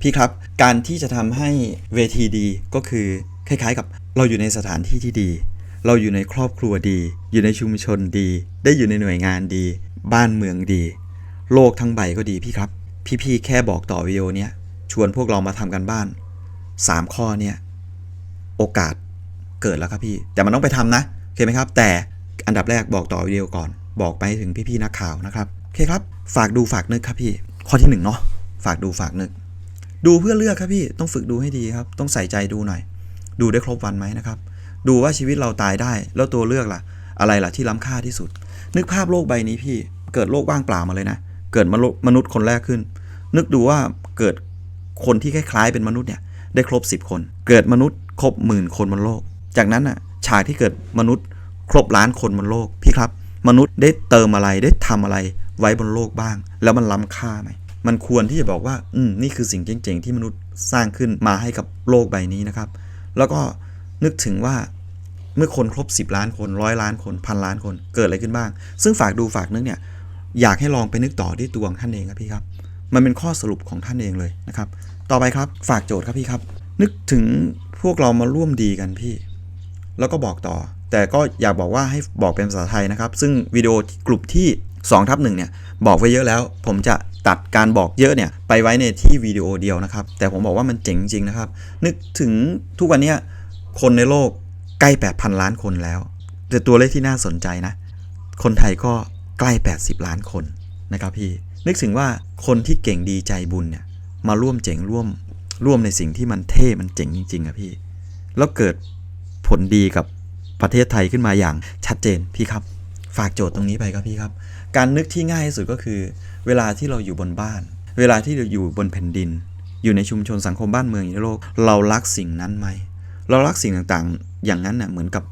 พี่ครับ การที่จะทำให้เวทีดีก็คือคล้ายๆกับเราอยู่ในสถานที่ที่ดี เราอยู่ในครอบครัวดี อยู่ในชุมชนดี ได้อยู่ในหน่วยงานดี บ้านเมืองดี โลกทั้งใบก็ดีพี่ครับ พี่ๆแค่บอกต่อวิดีโอเนี้ยชวนพวกเรามาทำกันบ้าน 3 ข้อเนี่ยโอกาสเกิดแล้วครับพี่ แต่มันต้องไปทำนะโอเคไหมครับ แต่อันดับแรกบอกต่อวิดีโอก่อน บอกไปถึงพี่ๆนักข่าวนะครับโอเคครับ ฝากดูฝากนึกครับพี่ ข้อที่หนึ่งเนาะฝากดูฝากนึก ดูเพื่อเลือกครับพี่ต้องฝึกดูให้ดีครับ ต้องใส่ใจดูหน่อย ดูได้ครบวันไหมนะครับ ดูว่าชีวิตเราตายได้ แล้วตัวเลือกล่ะ อะไรล่ะที่ล้ำค่าที่สุด นึกภาพโลกใบนี้พี่ เกิดโลกว่างเปล่ามาเลยนะ เกิดมนุษย์คนแรกขึ้น นึกดูว่าเกิดคนที่คล้ายๆเป็นมนุษย์เนี่ยได้ครบ 10 คน เกิดมนุษย์ครบหมื่นคนบนโลก จากนั้นน่ะฉากที่เกิดมนุษย์ครบล้านคนบนโลกพี่ครับ มนุษย์ได้เติมอะไรได้ทำอะไรไว้บนโลกบ้าง แล้วมันล้ำค่าไหม มันควรที่จะบอกว่า อืม นี่คือสิ่งเจ๋งๆ ที่มนุษย์สร้างขึ้นมาให้กับโลกใบนี้นะครับ แล้วก็นึกถึงว่าเมื่อคนครบ 10 ล้านคนร้อยล้านคนพันล้านคนเกิดอะไรขึ้นบ้าง ซึ่งฝากดูฝากนึกเนี่ย อยากให้ลองไปนึกต่อที่ตัวของท่านเองครับพี่ครับ มันเป็นข้อสรุปของท่านเองเลยนะครับ ต่อไปครับฝากโจทย์ครับพี่ครับ นึกถึงพวกเรามาร่วมดีกันพี่ แล้วก็บอกต่อ แต่ก็อยากบอกว่าให้บอกเป็นภาษาไทยนะครับ ซึ่งวิดีโอ กลุ่มที่2ทับหนึ่งเนี่ยบอกไว้เยอะแล้ว ผมจะ ตัดการบอกเยอะเนี่ยไปไว้ในที่วิดีโอเดียวนะครับ แต่ผมบอกว่ามันเจ๋งจริงนะครับ นึกถึงทุกวันนี้คนในโลกใกล้ 8,000 ล้านคนแล้ว แต่ตัวเลขที่น่าสนใจนะ คนไทยก็ใกล้ 80 ล้านคนนะครับพี่ นึกถึงว่าคนที่เก่งดีใจบุญเนี่ยมาร่วมเจ๋งร่วมร่วมในสิ่งที่มันเท่ มันเจ๋งจริงๆอะพี่ แล้วเกิดผลดีกับประเทศไทยขึ้นมาอย่างชัดเจนพี่ครับ ฝากโจทย์ตรงนี้ไปครับพี่ครับ การนึกที่ง่ายที่สุดก็คือ เวลาที่เราอยู่บนบ้าน เวลาที่เราอยู่บนแผ่นดิน อยู่ในชุมชนสังคมบ้านเมืองในโลก เรารักสิ่งนั้นไหม เรารักสิ่งต่างๆ อย่างนั้นน่ะเหมือนกับ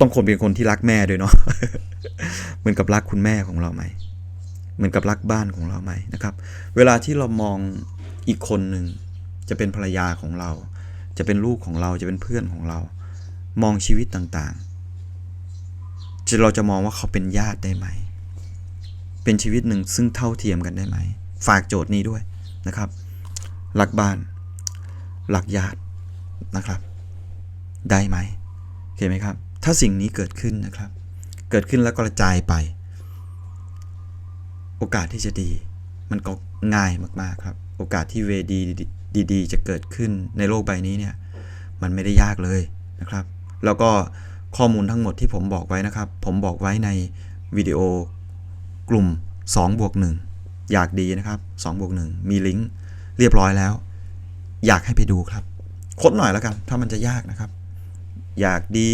ต้องคนเป็นคนที่รักแม่ด้วยเนาะเหมือนกับรักคุณแม่ของเราไหมเหมือนกับรักบ้านของเราไหมนะครับ เวลาที่เรามองอีกคนหนึ่งจะเป็นภรรยาของเรา จะเป็นลูกของเราจะเป็นเพื่อนของเรา มองชีวิตต่างๆจะเราจะมองว่าเขาเป็นญาติได้ไหม เป็นชีวิตหนึ่งซึ่งเท่าเทียมกันได้ไหม ฝากโจทย์นี้ด้วยนะครับรักบ้านรักญาตินะครับ ได้ไหมโอเคไหมครับ ถ้าสิ่งนี้เกิดขึ้นนะครับ เกิดขึ้นแล้วก็กระจายไป โอกาสที่จะดี มันก็ง่ายมากๆครับ โอกาสที่เวดีดีๆ จะเกิดขึ้นในโลกใบนี้เนี่ยมันไม่ได้ยากเลยนะครับ แล้วก็ข้อมูลทั้งหมดที่ผมบอกไว้นะครับ ผมบอกไว้ในวิดีโอ กลุ่ม2บวก1อยากดีนะครับ2บวก1มีลิงก์เรียบร้อยแล้ว อยากให้ไปดูครับค้นหน่อยแล้วกัน ถ้ามันจะยากนะครับ อยากดี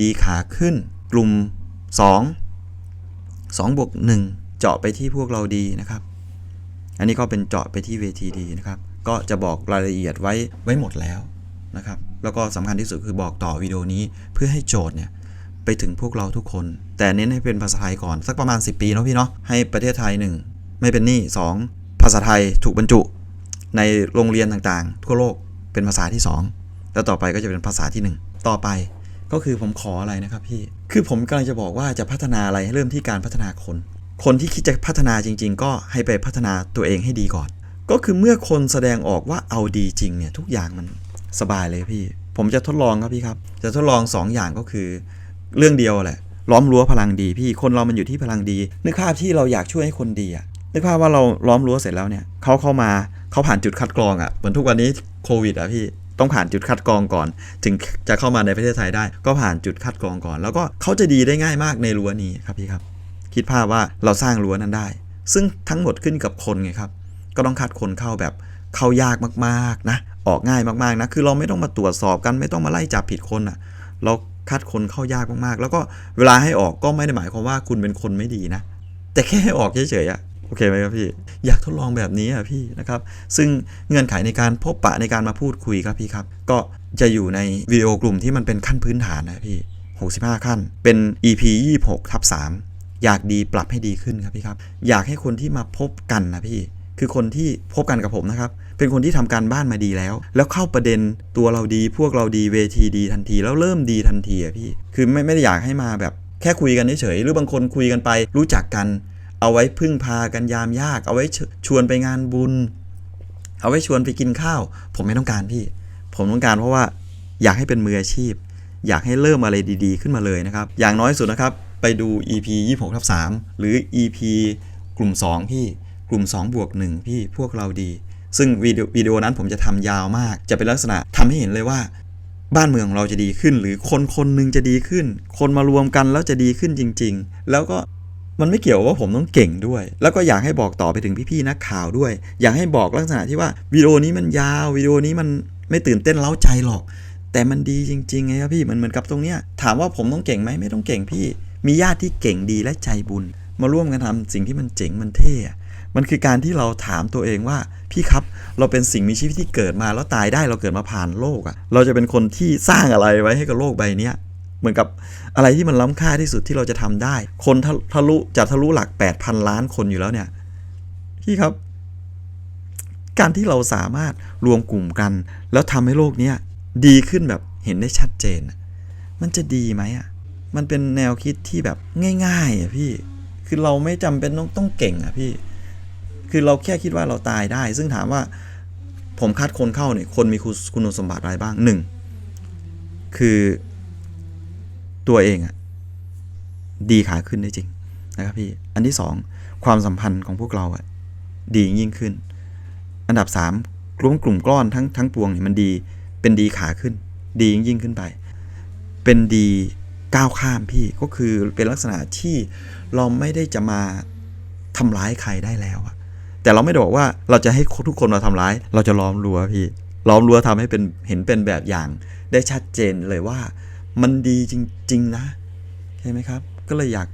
ดีขาขึ้น กลุ่ม 2 2บวก1เจาะไปที่พวกเราดีนะครับ อันนี้ก็เป็นเจาะไปที่เวทีดีนะครับ ก็จะบอกรายละเอียดไว้ไว้หมดแล้วนะครับ แล้วก็สำคัญที่สุดคือบอกต่อวิดีโอนี้เพื่อให้โจทย์เนี่ย ไปถึงพวกเราทุกคน แต่เน้นให้เป็นภาษาไทยก่อนสักประมาณ 10 ปีเนาะพี่เนาะให้ประเทศไทย 1 ไม่เป็นหนี้2ภาษาไทยถูกบรรจุ ในโรงเรียนต่างๆ ทั่วโลกเป็นภาษาที่ 2 แล้วต่อไปก็จะเป็นภาษาที่ 1 ต่อไปก็คือผมขออะไรนะครับพี่ คือผมกำลังจะบอกว่าจะพัฒนาอะไรให้เริ่มที่การพัฒนาคน คนที่คิดจะพัฒนาจริง ๆ ก็ให้ไปพัฒนาตัวเองให้ดีก่อน ก็คือเมื่อคนแสดงออกว่าเอาดีจริงเนี่ยทุกอย่างมันสบายเลยพี่ ผมจะทดลองครับพี่ครับ จะทดลอง2อย่างก็คือ เรื่องเดียวแหละ ล้อมรั้วพลังดีพี่คนเรามันอยู่ที่พลังดี นึกภาพที่เราอยากช่วยให้คนดีอะนึกภาพว่าเราล้อมรั้วเสร็จแล้วเนี่ยเขาเข้ามาเขาผ่านจุดคัดกรองอะเหมือนทุกวันนี้โควิดอะพี่ต้องผ่านจุดคัดกรองก่อน ถึงจะเข้ามาในประเทศไทยได้ ก็ผ่านจุดคัดกรองก่อน แล้วก็เขาจะดีได้ง่ายมากในรั้วนี้ครับพี่ครับ คิดภาพว่าเราสร้างรั้วนั้นได้ ซึ่งทั้งหมดขึ้นกับคนไงครับ ก็ต้องคัดคนเข้าแบบเข้ายากมากๆนะ ออกง่ายมากๆนะ คือเราไม่ต้องมาตรวจสอบกันไม่ต้องมาไล่จับผิดคนอะ เรา คัดคนเข้ายากมากๆ แล้วก็เวลาให้ออกก็ไม่ได้หมายความว่าคุณเป็นคนไม่ดีนะ แต่แค่ให้ออกเฉยๆอะโอเคไหมครับพี่ อยากทดลองแบบนี้อะพี่นะครับ ซึ่งเงื่อนไขในการพบปะในการมาพูดคุยครับพี่ครับ ก็จะอยู่ในวิดีโอกลุ่มที่มันเป็นขั้นพื้นฐานนะพี่ 65 ขั้น เป็น EP 26ทับ3อยากดีปรับให้ดีขึ้นครับพี่ครับ อยากให้คนที่มาพบกันนะพี่ คือคนที่พบกันกับผมนะครับ เป็นคนที่ทำการบ้านมาดีแล้ว แล้วเข้าประเด็นตัวเราดี พวกเราดีเวทีดีทันที แล้วเริ่มดีทันทีอะพี่ คือไม่ไม่ได้อยากให้มาแบบแค่คุยกันเฉยหรือบางคนคุยกันไป รู้จักกัน เอาไว้พึ่งพากันยามยาก เอาไว้ชชวนไปงานบุญ เอาไว้ชวนไปกินข้าว ผมไม่ต้องการพี่ ผมต้องการเพราะว่าอยากให้เป็นมืออาชีพ อยากให้เริ่มอะไรดีๆ ขึ้นมาเลยนะครับ อย่างน้อยสุดนะครับ ไปดู EP 26ทับ3หรือ EP กลุ่ม 2 พี่ กลุ่ม2บวก1พี่พวกเราดี ซึ่งวิดีโอวิดีโอนั้นผมจะทำยาวมาก จะเป็นลักษณะทำให้เห็นเลยว่า บ้านเมืองของเราจะดีขึ้น หรือคนคนหนึ่งจะดีขึ้น คนมารวมกันแล้วจะดีขึ้นจริง ๆ แล้วก็มันไม่เกี่ยวว่าผมต้องเก่งด้วย แล้วก็อยากให้บอกต่อไปถึงพี่ๆนักข่าวด้วย อยากให้บอกลักษณะที่ว่าวิดีโอนี้มันยาววิดีโอนี้มันไม่ตื่นเต้นเล้าใจหรอก แต่มันดีจริงๆไงครับพี่มันเหมือนกับตรงเนี้ยถามว่าผมต้องเก่งไหมไม่ต้องเก่งพี่ มีญาติที่เก่งดีและใจบุญ มาร่วมกันทำสิ่งที่มันเจ๋งมันเท่ มันคือการที่เราถามตัวเองว่าพี่ครับเราเป็นสิ่งมีชีวิตที่เกิดมาแล้วตายได้เราเกิดมาผ่านโลกอะเราจะเป็นคนที่สร้างอะไรไว้ให้กับโลกใบนี้เหมือนกับอะไรที่มันล้ำค่าที่สุดที่เราจะทำได้ คนทะทะลุจะทะลุหลัก 8,000 ล้านคนอยู่แล้วเนี่ยพี่ครับ การที่เราสามารถรวมกลุ่มกัน แล้วทำให้โลกเนี้ยดีขึ้นแบบเห็นได้ชัดเจน มันจะดีไหมอะมันเป็นแนวคิดที่แบบง่ายๆอะพี่ คือเราไม่จำเป็นต้องต้องเก่งอะพี่ คือเราแค่คิดว่าเราตายได้ ซึ่งถามว่าผมคัดคนเข้าเนี่ยคนมีคุณสมบัติอะไรบ้างหนึ่งคือตัวเองอะดีขาขึ้นได้จริงนะครับพี่ อันที่สองความสัมพันธ์ของพวกเราอะดียิ่งขึ้น อันดับสามกลุ่มกลุ่มก้อนทั้งทั้งปวงเนี่ยมันดีเป็นดีขาขึ้น ดียิ่งยิ่งขึ้นไป เป็นดีก้าวข้ามพี่ก็คือเป็นลักษณะที่เราไม่ได้จะมาทำร้ายใครได้แล้วอะ แต่เราไม่ได้บอกว่าเราจะให้ทุกคนมาทำร้าย เราจะล้อมรั้วพี่ ล้อมรั้วทำให้เป็นเห็นเป็นแบบอย่าง ได้ชัดเจนเลยว่า มันดีจริง ๆ นะใช่ไหมครับ ก็เลยอยาก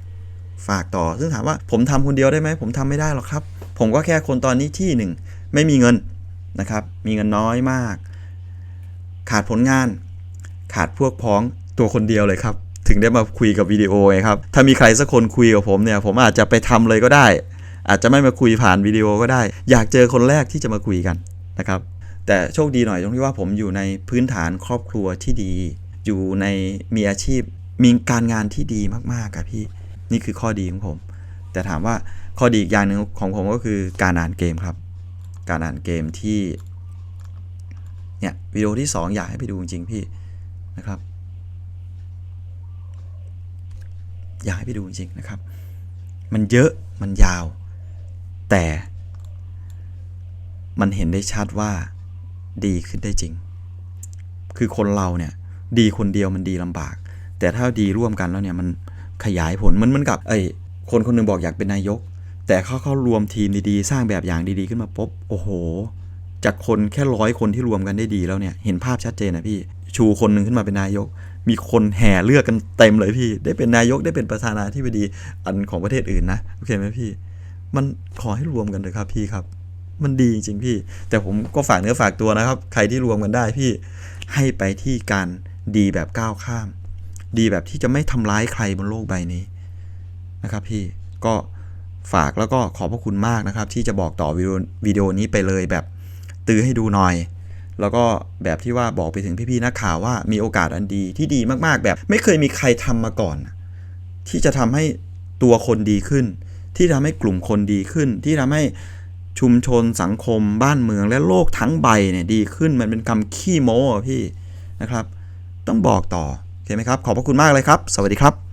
ฝากต่อ ซึ่งถามว่าผมทำคนเดียวได้ไหม ผมทำไม่ได้หรอกครับ ผมก็แค่คนตอนนี้ที่หนึ่งไม่มีเงินนะครับ มีเงินน้อยมาก ขาดผลงาน ขาดพวกพ้องตัวคนเดียวเลยครับ ถึงได้มาคุยกับวิดีโอไงครับ ถ้ามีใครสักคนคุยกับผมเนี่ย ผมอาจจะไปทำเลยก็ได้ อาจจะไม่มาคุยผ่านวิดีโอก็ได้ อยากเจอคนแรกที่จะมาคุยกันนะครับ แต่โชคดีหน่อยตรงที่ว่าผมอยู่ในพื้นฐานครอบครัวที่ดี อยู่ในมีอาชีพ มีการงานที่ดีมากๆครับพี่ นี่คือข้อดีของผม แต่ถามว่าข้อดีอีกอย่างหนึ่งของผมก็คือการอ่านเกมครับ การอ่านเกมที่เนี่ยวิดีโอที่ 2 อยากให้ไปดูจริงๆพี่นะครับ อยากให้ไปดูจริงๆนะครับ มันเยอะมันยาว แต่มันเห็นได้ชัดว่าดีขึ้นได้จริง คือคนเราเนี่ย ดีคนเดียวมันดีลำบาก แต่ถ้าดีร่วมกันแล้วเนี่ยมันขยายผลมันเหมือนกับไอ้คนคนหนึงบอกอยากเป็นนายก แต่เขาเขารวมทีมดีๆ สร้างแบบอย่างดีๆขึ้นมาปุ๊บโอ้โห จากคนแค่ร้อยคนที่รวมกันได้ดีแล้วเนี่ย เห็นภาพชัดเจนนะพี่ ชูคนหนึ่งขึ้นมาเป็นนายก มีคนแห่เลือกกันเต็มเลยพี่ ได้เป็นนายกได้เป็นประธานาธิบดีอันของประเทศอื่นนะโอเคไหมพี่ มันขอให้รวมกันเลยครับพี่ครับ มันดีจริงๆพี่ แต่ผมก็ฝากเนื้อฝากตัวนะครับ ใครที่รวมกันได้พี่ให้ไปที่การดีแบบก้าวข้าม ดีแบบที่จะไม่ทำร้ายใครบนโลกใบนี้นะครับพี่ก็ฝากแล้วก็ขอบพระคุณมากนะครับ ที่จะบอกต่อวิดีโอวิดีโอนี้ไปเลยแบบตื้อให้ดูหน่อย แล้วก็แบบที่ว่าบอกไปถึงพี่ๆนักข่าวว่ามีโอกาสอันดีที่ดีมากๆแบบ ไม่เคยมีใครทำมาก่อน ที่จะทำให้ตัวคนดีขึ้น ที่ทำให้กลุ่มคนดีขึ้น ที่ทำให้ชุมชนสังคมบ้านเมืองและโลกทั้งใบเนี่ยดีขึ้นมันเป็นคำขี้โม้พี่นะครับ ต้องบอกต่อโอเคไหมครับ ขอบพระคุณมากเลยครับ สวัสดีครับ